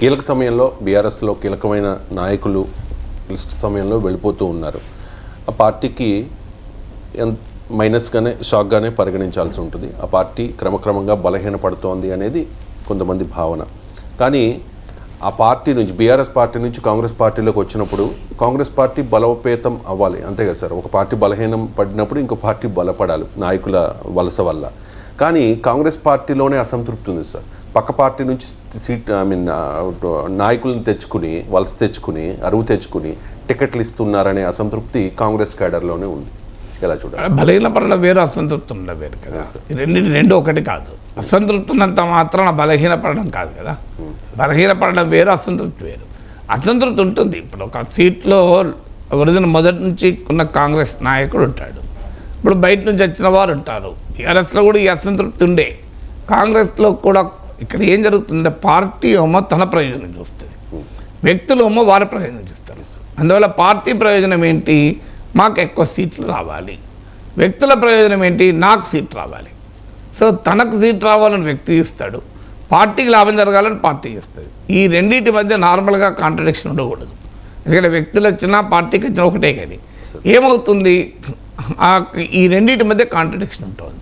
కీలక సమయంలో బీఆర్ఎస్లో కీలకమైన నాయకులు కీలక సమయంలో వెళ్ళిపోతూ ఉన్నారు. ఆ పార్టీకి మైనస్గానే షాక్గానే పరిగణించాల్సి ఉంటుంది. ఆ పార్టీ క్రమక్రమంగా బలహీనపడుతోంది అనేది కొంతమంది భావన. కానీ ఆ పార్టీ నుంచి బీఆర్ఎస్ పార్టీ నుంచి కాంగ్రెస్ పార్టీలోకి వచ్చినప్పుడు కాంగ్రెస్ పార్టీ బలోపేతం అవ్వాలి. అంతే కదా సార్? ఒక పార్టీ బలహీనం పడినప్పుడు ఇంకో పార్టీ బలపడాలి నాయకుల వలస వల్ల. కానీ కాంగ్రెస్ పార్టీలోనే అసంతృప్తి ఉంది సార్. పక్క పార్టీ నుంచి సీట్ ఐ మీన్ నాయకులను తెచ్చుకుని వలస తెచ్చుకుని అరువు తెచ్చుకుని టికెట్లు ఇస్తున్నారనే అసంతృప్తి కాంగ్రెస్ క్యాడర్లోనే ఉంది. ఎలా చూడాలి? బలహీనపడడం వేరు అసంతృప్తి ఉండడం వేరు కదా. ఈ రెండింటి రెండు ఒకటి కాదు. అసంతృప్తి ఉన్నంత మాత్రాన బలహీనపడడం కాదు కదా. బలహీనపడడం వేరు అసంతృప్తి వేరు. అసంతృప్తి ఉంటుంది. ఇప్పుడు ఒక సీట్లో ఒరిజినల్ మొదటి నుంచి ఉన్న కాంగ్రెస్ నాయకుడు ఉంటాడు. ఇప్పుడు బయట నుంచి వచ్చిన వారు ఉంటారు. టీఆర్ఎస్లో కూడా ఈ అసంతృప్తి ఉండే. కాంగ్రెస్లో కూడా ఇక్కడ ఏం జరుగుతుందంటే పార్టీ ఏమో తన ప్రయోజనం చూస్తుంది. వ్యక్తులు ఏమో వారి ప్రయోజనం చూస్తారు. అందువల్ల పార్టీ ప్రయోజనం ఏంటి? మాకు ఎక్కువ సీట్లు రావాలి. వ్యక్తుల ప్రయోజనం ఏంటి? నాకు సీట్ రావాలి. సో తనకు సీట్ రావాలని వ్యక్తి ఇస్తాడు పార్టీకి లాభం జరగాలని పార్టీ ఇస్తుంది ఈ రెండింటి మధ్య నార్మల్గా కాంట్రడిక్షన్ ఉండకూడదు. ఎందుకంటే వ్యక్తులు వచ్చినా పార్టీకి వచ్చినా ఒకటే కానీ. ఏమవుతుంది? ఈ రెండింటి మధ్య కాంట్రడిక్షన్ ఉంటుంది.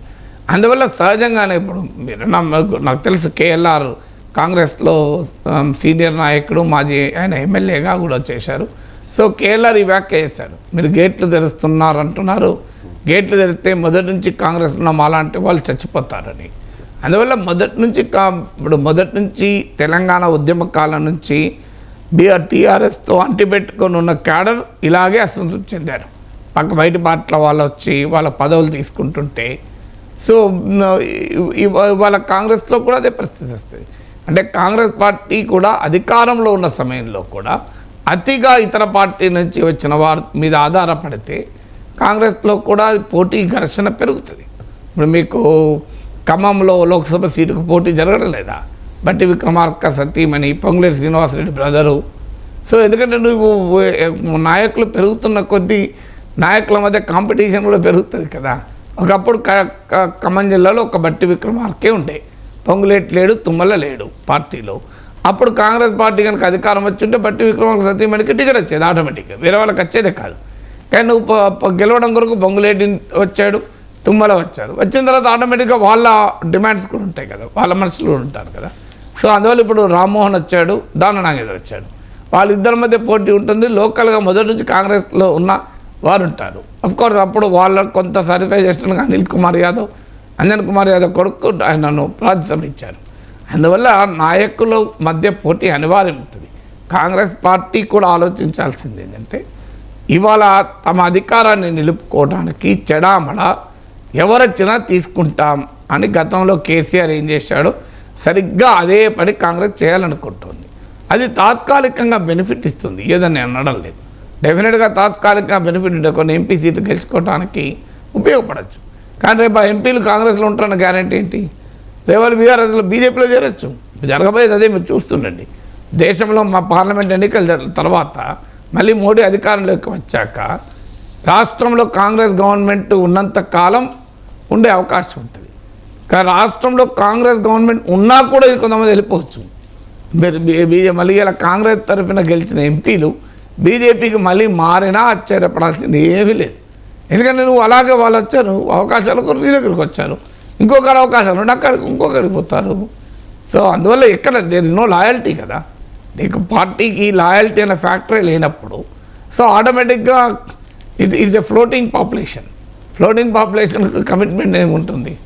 అందువల్ల సహజంగానే ఇప్పుడు మీరు నాకు నాకు తెలుసు కేఎల్ఆర్ కాంగ్రెస్లో సీనియర్ నాయకుడు మాజీ ఆయన ఎమ్మెల్యేగా కూడా చేశారు. సో కేఎల్ఆర్ ఈ వ్యాఖ్య చేశారు మీరు గేట్లు తెరుస్తున్నారు అంటున్నారు. గేట్లు తెరిస్తే మొదటి నుంచి కాంగ్రెస్ ఉన్న మాలాంటి వాళ్ళు చచ్చిపోతారని. అందువల్ల మొదటి నుంచి కా- ఇప్పుడు మొదటి నుంచి తెలంగాణ ఉద్యమ కాలం నుంచి బీఆర్ టీఆర్ఎస్తో అంటిపెట్టుకొని ఉన్న క్యాడర్ ఇలాగే అసంతృప్తి చెందారు. పక్క బయట పార్టీల వాళ్ళు వచ్చి వాళ్ళ పదవులు తీసుకుంటుంటే సో ఇవాళ ఇ- వాళ్ళ కాంగ్రెస్లో కూడా అదే పరిస్థితి వస్తుంది. అంటే కాంగ్రెస్ పార్టీ కూడా అధికారంలో ఉన్న సమయంలో కూడా అతిగా ఇతర పార్టీ నుంచి వచ్చిన వారి మీద ఆధారపడితే కాంగ్రెస్లో కూడా పోటీ ఘర్షణ పెరుగుతుంది. ఇప్పుడు మీకు ఖమ్మంలో లోక్సభ సీటుకు పోటీ జరగడం లేదా? బట్టి విక్రమార్క సతీమణి పొంగులేటి శ్రీనివాసరెడ్డి బ్రదరు. సో ఎందుకంటే నువ్వు నాయకులు పెరుగుతున్న కొద్దీ నాయకుల మధ్య కాంపిటీషన్ కూడా పెరుగుతుంది కదా. ఒకప్పుడు క క- ఖమ్మం జిల్లాలో ఒక బట్టి విక్రమార్కే ఉండే. పొంగులేటి లేడు తుమ్మల లేడు పార్టీలో. అప్పుడు కాంగ్రెస్ పార్టీ కనుక అధికారం వచ్చి ఉంటే బట్టి విక్రమార్క సతీమణికి టికెట్ వచ్చేది ఆటోమేటిక్గా వేరే వాళ్ళకి వచ్చేదే కాదు. కానీ నువ్వు గెలవడం కొరకు బొంగులేటి వచ్చాడు తుమ్మల వచ్చారు వచ్చిన తర్వాత ఆటోమేటిక్గా వాళ్ళ డిమాండ్స్ కూడా ఉంటాయి కదా వాళ్ళ మనసులో ఉంటారు కదా. సో అందువల్ల ఇప్పుడు రామ్మోహన్ వచ్చాడు దాన నాగేంద్ర వచ్చాడు. వాళ్ళిద్దరి మధ్య పోటీ ఉంటుంది. లోకల్గా మొదటి నుంచి కాంగ్రెస్లో ఉన్న వారు ఉంటారు కోర్స్ అప్పుడు వాళ్ళకు కొంత సరిఫై చేసిన అనిల్ కుమార్ యాదవ్ అంజన్ కుమార్ యాదవ్ కొడుకు ఆయనను రాజ్యసభ ఇచ్చారు అందువల్ల నాయకుల మధ్య పోటీ అనివార్యం ఉంటుంది. కాంగ్రెస్ పార్టీ కూడా ఆలోచించాల్సింది ఏంటంటే ఇవాళ తమ అధికారాన్ని నిలుపుకోవడానికి చెడామడ ఎవరొచ్చినా తీసుకుంటాం అని గతంలో కేసీఆర్ ఏం చేశాడో? సరిగ్గా అదే పని కాంగ్రెస్ చేయాలనుకుంటుంది. అది తాత్కాలికంగా బెనిఫిట్ ఇస్తుంది. ఏదని అనడం లేదు. డెఫినెట్గా తాత్కాలిక బెనిఫిట్ ఉండే కొన్ని ఎంపీ సీట్లు గెలుచుకోవడానికి ఉపయోగపడచ్చు. కానీ రేపు ఆ ఎంపీలు కాంగ్రెస్లో ఉంటారన్న గ్యారంటీ ఏంటి? రేవాళ్ళు బీఆర్ఎస్లో బీజేపీలో చేరొచ్చు. జరగబోయేది అదే మీరు చూస్తుండండి. దేశంలో మా పార్లమెంట్ ఎన్నికల తర్వాత మళ్ళీ మోడీ అధికారంలోకి వచ్చాక రాష్ట్రంలో కాంగ్రెస్ గవర్నమెంట్ ఉన్నంత కాలం ఉండే అవకాశం ఉంటుంది. కానీ రాష్ట్రంలో కాంగ్రెస్ గవర్నమెంట్ ఉన్నా కూడా ఇది కొంతమంది వెళ్ళిపోవచ్చు. మీరు మళ్ళీ ఇలా కాంగ్రెస్ తరఫున గెలిచిన ఎంపీలు బీజేపీకి మళ్ళీ మారినా ఆశ్చర్యపడాల్సింది ఏమీ లేదు. ఎందుకంటే నువ్వు అలాగే వాళ్ళు వచ్చారు అవకాశాలు నీ దగ్గరికి వచ్చారు. ఇంకొకరు అవకాశాలు అక్కడికి ఇంకొకరికి పోతారు. సో అందువల్ల ఎక్కడ దేర్ ఇస్ నో లాయల్టీ కదా. నీకు పార్టీకి లాయల్టీ అనే ఫ్యాక్టరీ లేనప్పుడు సో ఆటోమేటిక్గా it is a floating population floating పాపులేషన్కి commitment ఏముంటుంది?